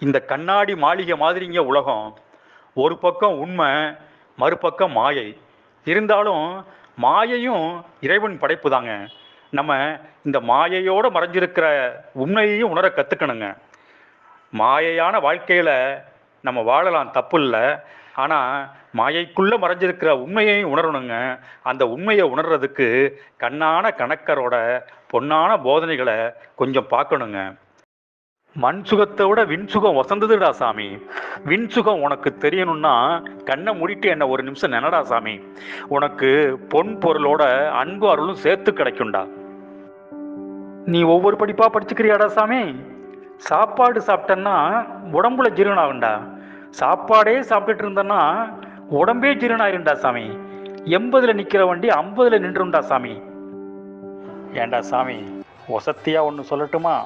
இந்த கண்ணாடி மாளிகை மாதிரிங்க உலகம். ஒரு பக்கம் உண்மை மறுபக்கம் மாயை. இருந்தாலும் மாயையும் இறைவன் படைப்பு தாங்க நம்ம இந்த மாயையோடு மறைஞ்சிருக்கிற உண்மையையும் உணர கற்றுக்கணுங்க மாயையான வாழ்க்கையில் நம்ம வாழலாம் தப்பு இல்லை ஆனால் மாயைக்குள்ளே மறைஞ்சிருக்கிற உண்மையையும் உணரணுங்க. அந்த உண்மையை உணர்றதுக்கு கண்ணான கணக்கரோட பொன்னான போதனைகளை கொஞ்சம் பார்க்கணுங்க. மண் சுகத்தை விட விண் சுகம் வசந்ததுடா சாமி. விண் சுகம் உனக்கு தெரியணும்னா கண்ணை மூடிட்டு என்ன ஒரு நிமிஷம் நினடா சாமி. உனக்கு பொன் பொருளோட அன்பு அருளும் சேர்த்து கிடைக்கும்டா. நீ ஒவ்வொரு படிப்பா படிச்சுக்கிறியாடா சாமி? சாப்பாடு சாப்பிட்டேன்னா உடம்புல ஜீரணம் ஆகும்டா. சாப்பாடே சாப்பிட்டுட்டு இருந்தேன்னா உடம்பே ஜீரணம் ஆயிருண்டா சாமி. எண்பதுல நிற்கிற வண்டி ஐம்பதுல நின்றுண்டா சாமி. ஏண்டா சாமி வசத்தியா ஒன்று சொல்லட்டுமா?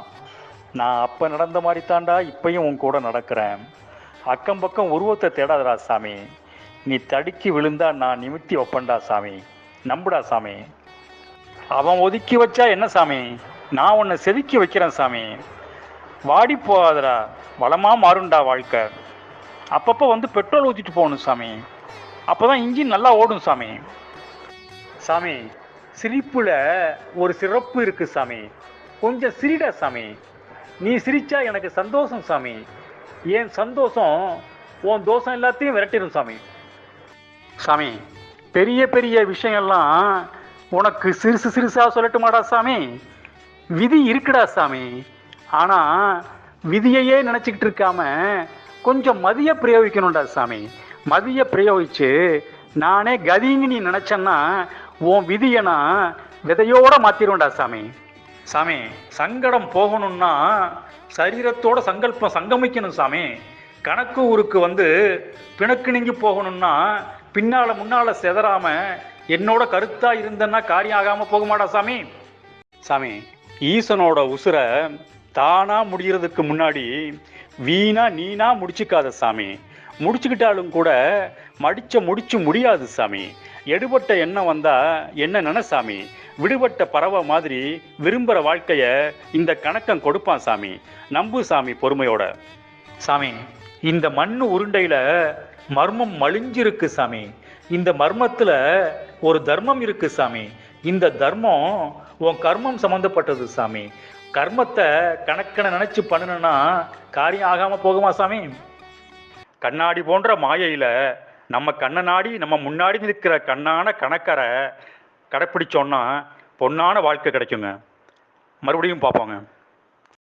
நான் அப்போ நடந்த மாதிரி தாண்டா இப்பையும் உன் கூட நடக்கிறேன். அக்கம் பக்கம் உருவத்தை தேடாதடா சாமி. நீ தடுக்கி விழுந்தா நான் நிமித்தி வைப்பேன்டா சாமி. நம்புடா சாமி. அவன் ஒதுக்கி வச்சா என்ன சாமி? நான் உன்னை செதுக்கி வைக்கிறேன் சாமி. வாடி போகாதடா. வளமாக மாறும்டா வாழ்க்கை. அப்பப்போ வந்து பெட்ரோல் ஊற்றிட்டு போகணும் சாமி. அப்போ தான் இன்ஜின் நல்லா ஓடும் சாமி. சாமி சிரிப்பில் ஒரு சிறப்பு இருக்கு சாமி. கொஞ்சம் சிரிடா சாமி. நீ சிரிச்சா எனக்கு சந்தோஷம் சாமி. என் சந்தோஷம்? உன் தோஷம் எல்லாத்தையும் விரட்டிடும் சாமி. சாமி பெரிய பெரிய விஷயங்கள்லாம் உனக்கு சிறுசு சிறுசாக சொல்லட்டுமாடா சாமி? விதி இருக்குடா சாமி. ஆனால் விதியையே நினச்சிக்கிட்டு இருக்காம கொஞ்சம் மதிய பிரயோகிக்கணும்டா சாமி. மதிய பிரயோகித்து நானே கதின்னு நீ நினச்சேன்னா உன் விதியை நான் விதையோட மாற்றிடுவேன்டா சாமி. சாமி சங்கடம் போகணும்னா சரீரத்தோட சங்கல்பம் சங்கமிக்கணும் சாமி. கணக்கு ஊருக்கு வந்து பிணக்கு நீங்கி போகணும்னா பின்னால் முன்னால் செதறாம என்னோட கருத்தாக இருந்தேன்னா காரியம் ஆகாமல் போக மாட்டா சாமி. சாமி ஈசனோட உசுரை தானாக முடிகிறதுக்கு முன்னாடி வீணா நீனா முடிச்சுக்காத சாமி. முடிச்சுக்கிட்டாலும் கூட மடிச்ச முடிச்சு முடியாது சாமி. எடுபட்ட எண்ணம் வந்தால் என்ன நினை சாமி? விடுபட்ட பறவை மாதிரி விரும்புகிற வாழ்க்கையை இந்த கணக்கம் கொடுப்பான் சாமி. நம்பு சாமி பொறுமையோட. சாமி இந்த மண் உருண்டையில் மர்மம் மலிஞ்சிருக்கு சாமி. இந்த மர்மத்தில் ஒரு தர்மம் இருக்கு சாமி. இந்த தர்மம் உன் கர்மம் சம்மந்தப்பட்டது சாமி. கர்மத்தை கணக்கனை நினைச்சு பண்ணணும்னா காரியம் ஆகாம போகுமா சாமி? கண்ணாடி போன்ற மாயையில் நம்ம கண்ணை நாடி நம்ம முன்னாடி நிற்கிற கண்ணான கணக்கரை கடைப்பிடிச்சோன்னா பொன்னான வாழ்க்கை கிடைக்குங்க. மறுபடியும் பார்ப்போங்க.